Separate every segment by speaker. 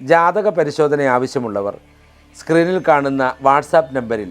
Speaker 1: ജാതക പരിശോധന ആവശ്യമുള്ളവർ സ്ക്രീനിൽ കാണുന്ന വാട്സാപ്പ് നമ്പറിൽ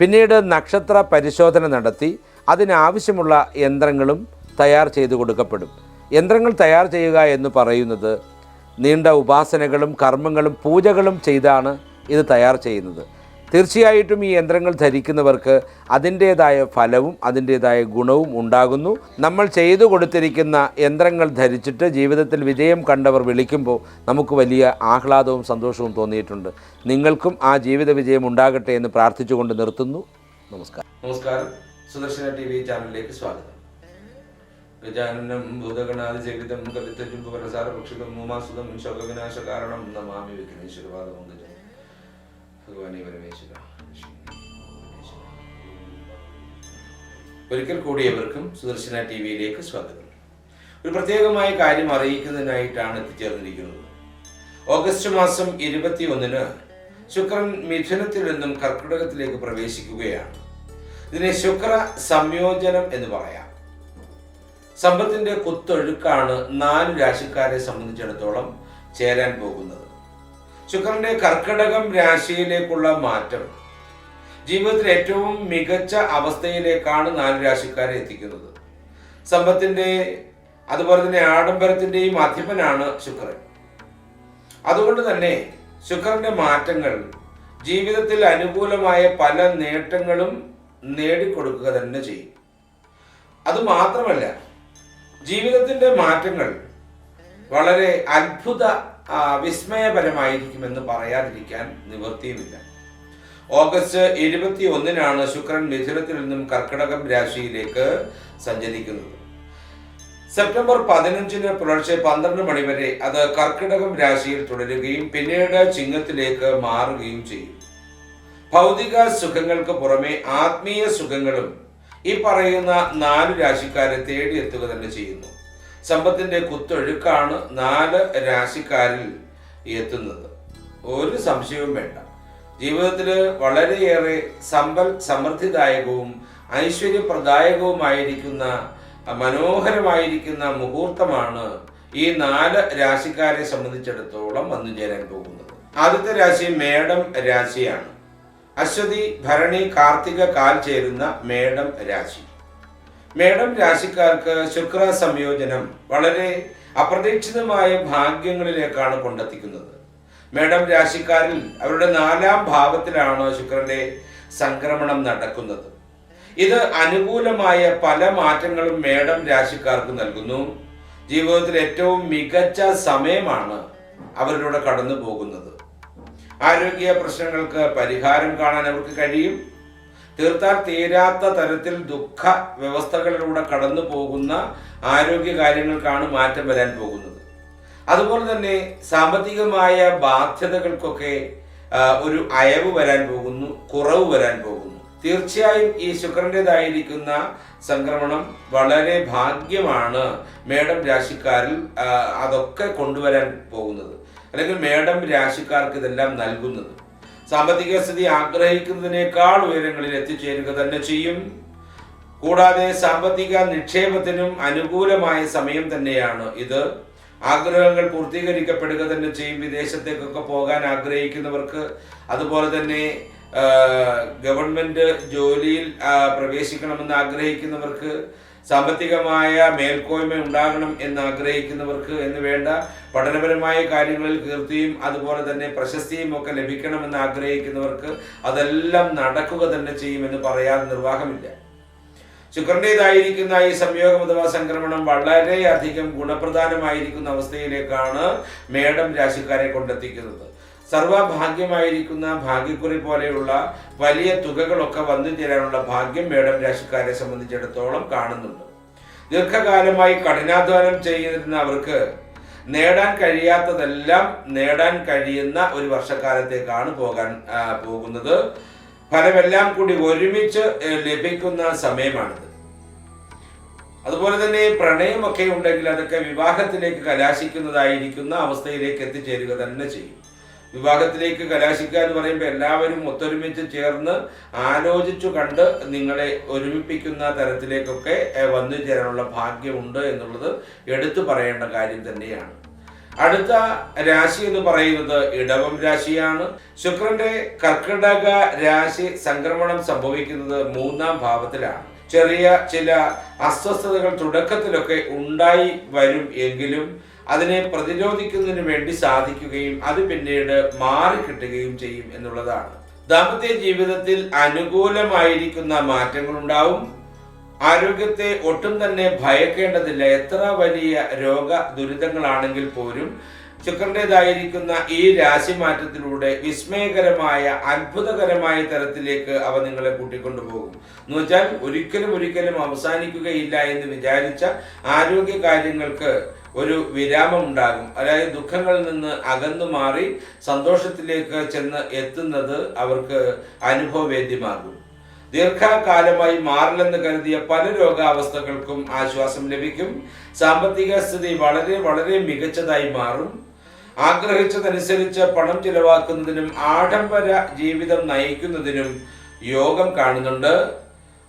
Speaker 1: പിന്നീട് നക്ഷത്ര പരിശോധന നടത്തി അതിനാവശ്യമുള്ള യന്ത്രങ്ങളും തയ്യാർ ചെയ്തു കൊടുക്കപ്പെടും. യന്ത്രങ്ങൾ തയ്യാർ ചെയ്യുക എന്ന് പറയുന്നത് നീണ്ട ഉപാസനകളും കർമ്മങ്ങളും പൂജകളും ചെയ്താണ് ഇത് തയ്യാർ ചെയ്യുന്നത്. തീർച്ചയായിട്ടും ഈ യന്ത്രങ്ങൾ ധരിക്കുന്നവർക്ക് അതിന്റേതായ ഫലവും അതിന്റേതായ ഗുണവും ഉണ്ടാകുന്നു. നമ്മൾ ചെയ്തു കൊടുത്തിരിക്കുന്ന യന്ത്രങ്ങൾ ധരിച്ചിട്ട് ജീവിതത്തിൽ വിജയം കണ്ടവർ വിളിക്കുമ്പോൾ നമുക്ക് വലിയ ആഹ്ലാദവും സന്തോഷവും തോന്നിയിട്ടുണ്ട്. നിങ്ങൾക്കും ആ ജീവിത വിജയം ഉണ്ടാകട്ടെ എന്ന് പ്രാർത്ഥിച്ചുകൊണ്ട് നിർത്തുന്നു. നമസ്കാരം. നമസ്കാരം. സുദർശന ടി വി ചാനലിലേക്ക് സ്വാഗതം. ഗജാനനം കവിത്തജും പ്രസാര പക്ഷികം മൂമാസുതം ശോകവിനാശ കാരണം നമാമി വിഘ്നേശ്വരവാദം ഒരിക്കൽ കൂടി എവർക്കും സുദർശന ടി വിയിലേക്ക് സ്വാഗതം. ഒരു പ്രത്യേകമായ കാര്യം അറിയിക്കുന്നതിനായിട്ടാണ് എത്തിച്ചേർന്നിരിക്കുന്നത്. ഓഗസ്റ്റ് മാസം ഇരുപത്തി ഒന്നിന് ശുക്രൻ മിഥുനത്തിൽ നിന്നും കർക്കിടകത്തിലേക്ക് പ്രവേശിക്കുകയാണ്. ഇതിനെ ശുക്ര സംയോജനം എന്ന് പറയാം. സമ്പത്തിന്റെ കുത്തൊഴുക്കാണ് നാല് രാശിക്കാരെ സംബന്ധിച്ചിടത്തോളം ചേരാൻ പോകുന്നത്. ശുക്രന്റെ കർക്കിടകം രാശിയിലേക്കുള്ള മാറ്റം. ജീവിതത്തിൽ ഏറ്റവും മികച്ച അവസ്ഥയിലേക്കാണ് നാല് രാശിക്കാരെ എത്തിക്കുന്നത്. സമ്പത്തിന്റെ അതുപോലെ തന്നെ ആഡംബരത്തിന്റെയും അധിപനാണ് ശുക്രൻ. അതുകൊണ്ട് തന്നെ ശുക്രന്റെ മാറ്റങ്ങൾ ജീവിതത്തിൽ അനുകൂലമായ പല നേട്ടങ്ങളും നേടിക്കൊടുക്കുക തന്നെ ചെയ്യും. അതുമാത്രമല്ല ജീവിതത്തിന്റെ മാറ്റങ്ങൾ വളരെ അത്ഭുത വിസ്മയപരമായിരിക്കുമെന്ന് പറയാതിരിക്കാൻ നിവൃത്തിയുമില്ല. ഓഗസ്റ്റ് ഇരുപത്തി ഒന്നിനാണ് ശുക്രൻ മിഥുനത്തിൽ നിന്നും കർക്കിടകം രാശിയിലേക്ക് സഞ്ചരിക്കുന്നത്. സെപ്റ്റംബർ പതിനഞ്ചിന് പുലർച്ചെ പന്ത്രണ്ട് മണി വരെ അത് കർക്കിടകം രാശിയിൽ തുടരുകയും പിന്നീട് ചിങ്ങത്തിലേക്ക് മാറുകയും ചെയ്യും. ഭൗതിക സുഖങ്ങൾക്ക് പുറമെ ആത്മീയ സുഖങ്ങളും ഈ പറയുന്ന നാല് രാശിക്കാരെ തേടിയെത്തുക തന്നെ ചെയ്യുന്നു. സമ്പത്തിന്റെ കുത്തൊഴുക്കാണ് നാല് രാശിക്കാരിൽ എത്തുന്നത്. ഒരു സംശയവും വേണ്ട. ജീവിതത്തിൽ വളരെയേറെ സമ്പൽ സമൃദ്ധിദായകവും ഐശ്വര്യപ്രദായകവുമായിരിക്കുന്ന മനോഹരമായിരിക്കുന്ന മുഹൂർത്തമാണ് ഈ നാല് രാശിക്കാരെ സംബന്ധിച്ചിടത്തോളം വന്നു ചേരാൻ പോകുന്നത്. ആദ്യത്തെ രാശി മേടം രാശിയാണ്. അശ്വതി ഭരണി കാർത്തിക കാൽ ചേരുന്ന മേടം രാശി. മേടം രാശിക്കാർക്ക് ശുക്ര സംയോജനം വളരെ അപ്രതീക്ഷിതമായ ഭാഗ്യങ്ങളിലേക്കാണ് കൊണ്ടെത്തിക്കുന്നത്. മേടം രാശിക്കാരിൽ അവരുടെ നാലാം ഭാവത്തിലാണ് ശുക്രന്റെ സംക്രമണം നടക്കുന്നത്. ഇത് അനുകൂലമായ പല മാറ്റങ്ങളും മേടം രാശിക്കാർക്ക് നൽകുന്നു. ജീവിതത്തിൽ ഏറ്റവും മികച്ച സമയമാണ് അവരിലൂടെ കടന്നു പോകുന്നത് ആരോഗ്യ പ്രശ്നങ്ങൾക്ക് പരിഹാരം കാണാൻ അവർക്ക് കഴിയും. തീർത്താൽ തീരാത്ത തരത്തിൽ ദുഃഖ വ്യവസ്ഥകളിലൂടെ കടന്നു പോകുന്ന ആരോഗ്യ കാര്യങ്ങൾക്കാണ് മാറ്റം വരാൻ പോകുന്നത്. അതുപോലെ തന്നെ സാമ്പത്തികമായ ബാധ്യതകൾക്കൊക്കെ ഒരു അയവ് വരാൻ പോകുന്നു കുറവ് വരാൻ പോകുന്നു. തീർച്ചയായും ഈ ശുക്രന്റെതായിരിക്കുന്ന സംക്രമണം വളരെ ഭാഗ്യമാണ് മേഡം രാശിക്കാരിൽ അതൊക്കെ കൊണ്ടുവരാൻ പോകുന്നത്. അല്ലെങ്കിൽ മേഡം രാശിക്കാർക്ക് ഇതെല്ലാം നൽകുന്നത്. സാമ്പത്തിക സ്ഥിതി ആഗ്രഹിക്കുന്നതിനേക്കാൾ ഉയരങ്ങളിൽ എത്തിച്ചേരുക തന്നെ ചെയ്യും. കൂടാതെ സാമ്പത്തിക നിക്ഷേപത്തിനും അനുകൂലമായ സമയം തന്നെയാണ് ഇത്. ആഗ്രഹങ്ങൾ പൂർത്തീകരിക്കപ്പെടുക തന്നെ ചെയ്യും. വിദേശത്തേക്കൊക്കെ പോകാൻ ആഗ്രഹിക്കുന്നവർക്ക് അതുപോലെ തന്നെ ഗവൺമെന്റ് ജോലിയിൽ പ്രവേശിക്കണമെന്ന് ആഗ്രഹിക്കുന്നവർക്ക് സാമ്പത്തികമായ മേൽക്കോയ്മ ഉണ്ടാകണം എന്ന് ആഗ്രഹിക്കുന്നവർക്ക് എന്ന് വേണ്ട പഠനപരമായ കാര്യങ്ങളിൽ കീർത്തിയും അതുപോലെ തന്നെ പ്രശസ്തിയും ഒക്കെ ലഭിക്കണമെന്ന് ആഗ്രഹിക്കുന്നവർക്ക് അതെല്ലാം നടക്കുക തന്നെ ചെയ്യുമെന്ന് പറയാൻ നിർവാഹമില്ല. ശുക്രന്റേതായിരിക്കുന്ന ഈ സംയോഗം അഥവാ സംക്രമണം വളരെയധികം ഗുണപ്രധാനമായിരിക്കുന്ന അവസ്ഥയിലേക്കാണ് മേടം രാശിക്കാരെ കൊണ്ടെത്തിക്കുന്നത്. സർവഭാഗ്യമായിരിക്കുന്ന ഭാഗ്യക്കുറി പോലെയുള്ള വലിയ തുകകളൊക്കെ വന്നു ചേരാനുള്ള ഭാഗ്യം മേടം രാശിക്കാരെ സംബന്ധിച്ചിടത്തോളം കാണുന്നുണ്ട്. ദീർഘകാലമായി കഠിനാധ്വാനം ചെയ്യുന്ന അവർക്ക് നേടാൻ കഴിയാത്തതെല്ലാം നേടാൻ കഴിയുന്ന ഒരു വർഷക്കാലത്തേക്കാണ് പോകാൻ പോകുന്നത്. ഫലമെല്ലാം കൂടി ഒരുമിച്ച് ലഭിക്കുന്ന സമയമാണിത്. അതുപോലെ തന്നെ പ്രണയമൊക്കെ ഉണ്ടെങ്കിൽ അതൊക്കെ വിവാഹത്തിലേക്ക് കലാശിക്കുന്നതായിരിക്കുന്ന അവസ്ഥയിലേക്ക് എത്തിച്ചേരുക തന്നെ ചെയ്യും. വിവാഹത്തിലേക്ക് കലാശിക്കുക എന്ന് പറയുമ്പോൾ എല്ലാവരും ഒത്തൊരുമിച്ച് ചേർന്ന് ആലോചിച്ചു കണ്ട് നിങ്ങളെ ഒരുമിപ്പിക്കുന്ന തരത്തിലേക്കൊക്കെ വന്നു ചേരാനുള്ള ഭാഗ്യമുണ്ട് എന്നുള്ളത് എടുത്തു പറയേണ്ട കാര്യം തന്നെയാണ്. അടുത്ത രാശി എന്ന് പറയുന്നത് ഇടവം രാശിയാണ്. ശുക്രന്റെ കർക്കിടക രാശി സംക്രമണം സംഭവിക്കുന്നത് മൂന്നാം ഭാവത്തിലാണ്. ചെറിയ ചില അസ്വസ്ഥതകൾ തുടക്കത്തിലൊക്കെ ഉണ്ടായി വരും എങ്കിലും അതിനെ പ്രതിരോധിക്കുന്നതിന് വേണ്ടി സാധിക്കുകയും അത് പിന്നീട് മാറിക്കിട്ടുകയും ചെയ്യും എന്നുള്ളതാണ്. ദാമ്പത്യ ജീവിതത്തിൽ അനുകൂലമായിരിക്കുന്ന മാറ്റങ്ങൾ ഉണ്ടാവും ആരോഗ്യത്തെ ഒട്ടും തന്നെ ഭയക്കേണ്ടതില്ല. എത്ര വലിയ രോഗ ദുരിതങ്ങളാണെങ്കിൽ പോലും ശുക്രന്റേതായിരിക്കുന്ന ഈ രാശി മാറ്റത്തിലൂടെ വിസ്മയകരമായ അത്ഭുതകരമായ തരത്തിലേക്ക് അവ നിങ്ങളെ കൂട്ടിക്കൊണ്ടുപോകും. എന്ന് വെച്ചാൽ ഒരിക്കലും ഒരിക്കലും അവസാനിക്കുകയില്ല എന്ന് വിചാരിച്ച ആരോഗ്യ കാര്യങ്ങൾക്ക് ഒരു വിരാമം ഉണ്ടാകും. അതായത് ദുഃഖങ്ങളിൽ നിന്ന് അകന്നു മാറി സന്തോഷത്തിലേക്ക് ചെന്ന് എത്തുന്നത് അവർക്ക് അനുഭവവേദ്യമാകും. ദീർഘകാലമായി മാറില്ലെന്ന് കരുതിയ പല രോഗാവസ്ഥകൾക്കും ആശ്വാസം ലഭിക്കും. സാമ്പത്തിക സ്ഥിതി വളരെ വളരെ മികച്ചതായി മാറും. ആഗ്രഹിച്ചതനുസരിച്ച് പണം ചിലവാക്കുന്നതിനും ആഡംബര ജീവിതം നയിക്കുന്നതിനും യോഗം കാണുന്നുണ്ട്.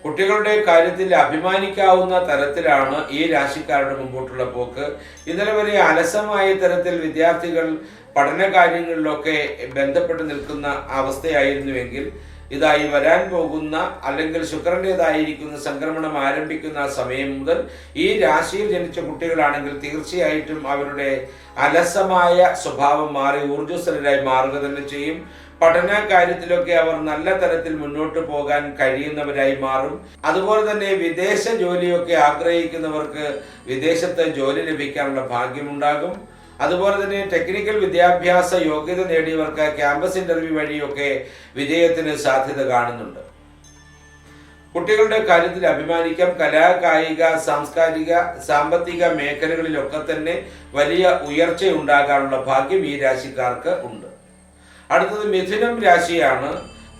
Speaker 1: കുട്ടികളുടെ കാര്യത്തിൽ അഭിമാനിക്കാവുന്ന തരത്തിലാണ് ഈ രാശിക്കാരുടെ മുമ്പോട്ടുള്ള പോക്ക്. ഇന്നലെ വരെ അലസമായ തരത്തിൽ വിദ്യാർത്ഥികൾ പഠന കാര്യങ്ങളിലൊക്കെ ബന്ധപ്പെട്ട് നിൽക്കുന്ന അവസ്ഥയായിരുന്നുവെങ്കിൽ ഇതായി വരാൻ പോകുന്ന അല്ലെങ്കിൽ ശുക്രന്റെതായിരിക്കുന്ന സംക്രമണം ആരംഭിക്കുന്ന സമയം മുതൽ ഈ രാശിയിൽ ജനിച്ച കുട്ടികളാണെങ്കിൽ തീർച്ചയായിട്ടും അവരുടെ അലസമായ സ്വഭാവം മാറി ഊർജസ്വലരായി മാറുക തന്നെ ചെയ്യും. പഠന കാര്യത്തിലൊക്കെ അവർ നല്ല തരത്തിൽ മുന്നോട്ട് പോകാൻ കഴിയുന്നവരായി മാറും. അതുപോലെ തന്നെ വിദേശ ജോലിയൊക്കെ ആഗ്രഹിക്കുന്നവർക്ക് വിദേശത്ത് ജോലി ലഭിക്കാനുള്ള ഭാഗ്യമുണ്ടാകും. അതുപോലെ തന്നെ ടെക്നിക്കൽ വിദ്യാഭ്യാസ യോഗ്യത നേടിയവർക്ക് ക്യാമ്പസ് ഇന്റർവ്യൂ വഴിയൊക്കെ വിജയത്തിന് സാധ്യത കാണുന്നുണ്ട്. കുട്ടികളുടെ കാര്യത്തിൽ അഭിമാനിക്കാം. കലാ കായിക സാംസ്കാരിക സാമ്പത്തിക മേഖലകളിലൊക്കെ തന്നെ വലിയ ഉയർച്ച ഉണ്ടാകാനുള്ള ഭാഗ്യം ഈ രാശിക്കാർക്ക് ഉണ്ട്. അടുത്തത് മിഥുനം രാശിയാണ്.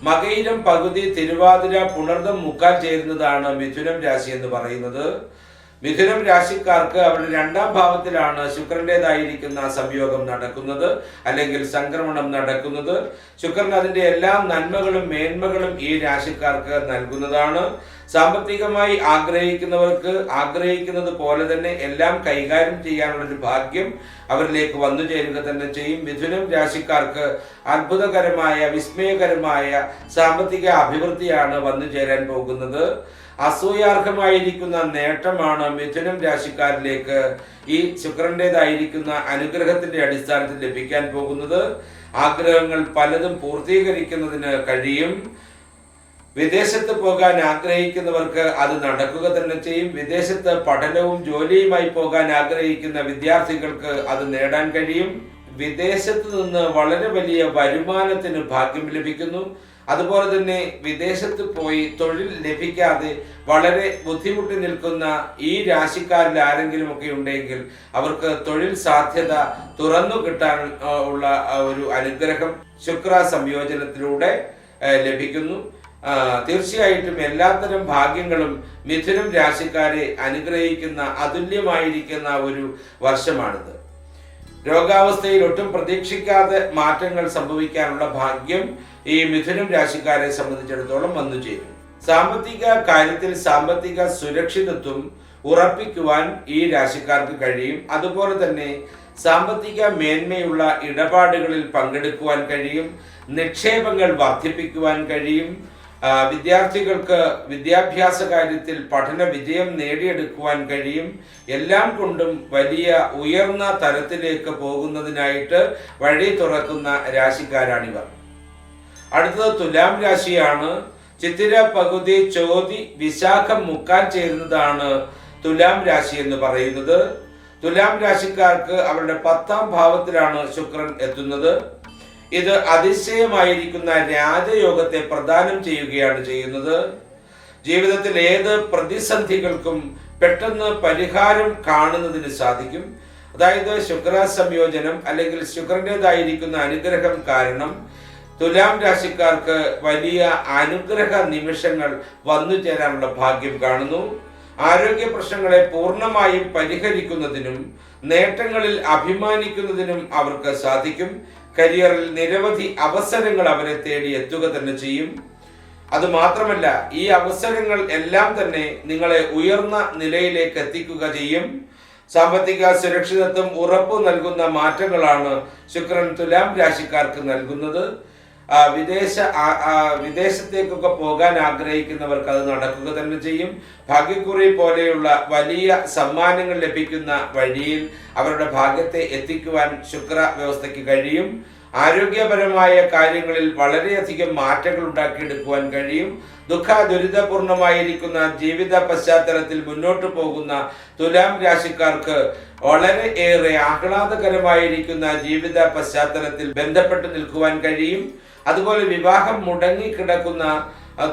Speaker 1: മകയിലും പകുതി തിരുവാതിര പുണർദം മുക്കാൽ ചേരുന്നതാണ് മിഥുനം രാശി എന്ന് പറയുന്നത്. മിഥുനം രാശിക്കാർക്ക് അവരുടെ രണ്ടാം ഭാവത്തിലാണ് ശുക്രന്റെതായിരിക്കുന്ന സംയോഗം നടക്കുന്നത് അല്ലെങ്കിൽ സംക്രമണം നടക്കുന്നത്. ശുക്രൻ അതിന്റെ എല്ലാ നന്മകളും മേന്മകളും ഈ രാശിക്കാർക്ക് നൽകുന്നതാണ്. സാമ്പത്തികമായി ആഗ്രഹിക്കുന്നവർക്ക് ആഗ്രഹിക്കുന്നത് പോലെ തന്നെ എല്ലാം കൈകാര്യം ചെയ്യാനുള്ള ഒരു ഭാഗ്യം അവരിലേക്ക് വന്നു ചേരുക തന്നെ ചെയ്യും. മിഥുനം രാശിക്കാർക്ക് അത്ഭുതകരമായ വിസ്മയകരമായ സാമ്പത്തിക അഭിവൃദ്ധിയാണ് വന്നു ചേരാൻ പോകുന്നത്. അസൂയാർഹമായിരിക്കുന്ന നേട്ടമാണ് മിഥുനം രാശിക്കാരിലേക്ക് ഈ ശുക്രന്റേതായിരിക്കുന്ന അനുഗ്രഹത്തിന്റെ അടിസ്ഥാനത്തിൽ ലഭിക്കാൻ പോകുന്നത്. ആഗ്രഹങ്ങൾ പലതും പൂർത്തീകരിക്കുന്നതിന് കഴിയും. വിദേശത്ത് പോകാൻ ആഗ്രഹിക്കുന്നവർക്ക് അത് നടക്കുക തന്നെ ചെയ്യും. വിദേശത്ത് പഠനവും ജോലിയുമായി പോകാൻ ആഗ്രഹിക്കുന്ന വിദ്യാർത്ഥികൾക്ക് അത് നേടാൻ കഴിയും. വിദേശത്ത് നിന്ന് വളരെ വലിയ വരുമാനത്തിന് ഭാഗ്യം ലഭിക്കുന്നു. അതുപോലെ തന്നെ വിദേശത്ത് പോയി തൊഴിൽ ലഭിക്കാതെ വളരെ ബുദ്ധിമുട്ടി നിൽക്കുന്ന ഈ രാശിക്കാരിൽ ആരെങ്കിലും ഒക്കെ ഉണ്ടെങ്കിൽ അവർക്ക് തൊഴിൽ സാധ്യത തുറന്നു കിട്ടാൻ ഉള്ള ഒരു അനുഗ്രഹം ശുക്ര സംയോജനത്തിലൂടെ ലഭിക്കുന്നു. തീർച്ചയായിട്ടും എല്ലാത്തരം ഭാഗ്യങ്ങളും മിഥുനം രാശിക്കാരെ അനുഗ്രഹിക്കുന്ന അതുല്യമായിരിക്കുന്ന ഒരു വർഷമാണിത്. രോഗാവസ്ഥയിൽ ഒട്ടും പ്രതീക്ഷിക്കാതെ മാറ്റങ്ങൾ സംഭവിക്കാനുള്ള ഭാഗ്യം ഈ മിഥുനം രാശിക്കാരെ സംബന്ധിച്ചിടത്തോളം വന്നു ചേരും. സാമ്പത്തിക കാര്യത്തിൽ സാമ്പത്തിക സുരക്ഷിതത്വം ഉറപ്പിക്കുവാൻ ഈ രാശിക്കാർക്ക് കഴിയും. അതുപോലെ തന്നെ സാമ്പത്തിക മേന്മയുള്ള ഇടപാടുകളിൽ പങ്കെടുക്കുവാൻ കഴിയും. നിക്ഷേപങ്ങൾ വർദ്ധിപ്പിക്കുവാൻ കഴിയും. വിദ്യാർത്ഥികൾക്ക് വിദ്യാഭ്യാസ കാര്യത്തിൽ പഠന വിജയം നേടിയെടുക്കുവാൻ കഴിയും. എല്ലാം കൊണ്ടും വലിയ ഉയർന്ന തലത്തിലേക്ക് പോകുന്നതിനായിട്ട് വഴി തുറക്കുന്ന രാശിക്കാരാണിവർ. അടുത്തത് തുലാം രാശിയാണ്. ചിത്തിര പകുതി ചോതി വിശാഖം മുക്കാൻ ചേരുന്നതാണ് തുലാം രാശി എന്ന് പറയുന്നത്. തുലാം രാശിക്കാർക്ക് അവരുടെ പത്താം ഭാവത്തിലാണ് ശുക്രൻ എത്തുന്നത്. ഇത് അതിശയമായിരിക്കുന്ന രാജയോഗത്തെ പ്രദാനം ചെയ്യുകയാണ് ചെയ്യുന്നത്. ജീവിതത്തിൽ ഏത് പ്രതിസന്ധികൾക്കും പെട്ടെന്ന് പരിഹാരം കാണുന്നതിന് സാധിക്കും. അതായത് ശുക്ര സംയോജനം അല്ലെങ്കിൽ ശുക്രന്റെതായിരിക്കുന്ന അനുഗ്രഹം കാരണം തുലാം രാശിക്കാർക്ക് വലിയ അനുഗ്രഹ നിമിഷങ്ങൾ വന്നു ചേരാനുള്ള ഭാഗ്യം കാണുന്നു. ആരോഗ്യ പ്രശ്നങ്ങളെ പൂർണമായും പരിഹരിക്കുന്നതിനും നേട്ടങ്ങളിൽ അഭിമാനിക്കുന്നതിനും അവർക്ക് സാധിക്കും. കരിയറിൽ നിരവധി അവസരങ്ങൾ അവരെ തേടി എത്തുക തന്നെ ചെയ്യും. അത് മാത്രമല്ല ഈ അവസരങ്ങൾ എല്ലാം തന്നെ നിങ്ങളെ ഉയർന്ന നിലയിലേക്ക് എത്തിക്കുക ചെയ്യും. സാമ്പത്തിക സുരക്ഷിതത്വം ഉറപ്പു നൽകുന്ന മാറ്റങ്ങളാണ് ശുക്രൻ തുലാം രാശിക്കാർക്ക് നൽകുന്നത്. വിദേശ വിദേശത്തേക്കൊക്കെ പോകാൻ ആഗ്രഹിക്കുന്നവർക്ക് അത് നടക്കുക തന്നെ ചെയ്യും. ഭാഗ്യക്കുറി പോലെയുള്ള വലിയ സമ്മാനങ്ങൾ ലഭിക്കുന്ന വഴിയിൽ അവരുടെ ഭാഗ്യത്തെ എത്തിക്കുവാൻ ശുക്ര വ്യവസ്ഥയ്ക്ക് കഴിയും. ആരോഗ്യപരമായ കാര്യങ്ങളിൽ വളരെയധികം മാറ്റങ്ങൾ ഉണ്ടാക്കിയെടുക്കുവാൻ കഴിയും. ദുഃഖ ദുരിതപൂർണമായിരിക്കുന്ന ജീവിത പശ്ചാത്തലത്തിൽ മുന്നോട്ട് പോകുന്ന തുലാം രാശിക്കാർക്ക് വളരെ ഏറെ ആഹ്ലാദകരമായിരിക്കുന്ന ജീവിത പശ്ചാത്തലത്തിൽ ബന്ധപ്പെട്ട് നിൽക്കുവാൻ കഴിയും. അതുപോലെ വിവാഹം മുടങ്ങിക്കിടക്കുന്ന കിടക്കുന്ന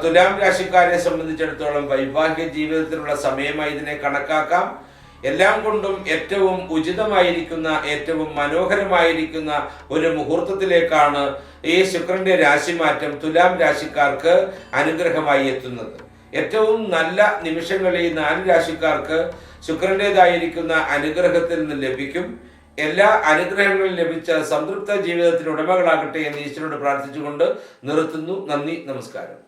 Speaker 1: തുലാം രാശിക്കാരെ സംബന്ധിച്ചിടത്തോളം വൈവാഹിക ജീവിതത്തിലുള്ള സമയമായി ഇതിനെ കണക്കാക്കാം. എല്ലാം കൊണ്ടും ഏറ്റവും ഉചിതമായിരിക്കുന്ന ഏറ്റവും മനോഹരമായിരിക്കുന്ന ഒരു മുഹൂർത്തത്തിലേക്കാണ് ഈ ശുക്രന്റെ രാശിമാറ്റം തുലാം രാശിക്കാർക്ക് അനുഗ്രഹമായി എത്തുന്നത്. ഏറ്റവും നല്ല നിമിഷങ്ങളിൽ നാല് രാശിക്കാർക്ക് ശുക്രന്റെതായിരിക്കുന്ന അനുഗ്രഹത്തിൽ നിന്ന് ലഭിക്കും. എല്ലാ അനുഗ്രഹങ്ങളും ലഭിച്ച സംതൃപ്ത ജീവിതത്തിന് ഉടമകളാകട്ടെ എന്ന് ഈശ്വരനോട് പ്രാർത്ഥിച്ചുകൊണ്ട് നിർത്തുന്നു. നന്ദി നമസ്കാരം.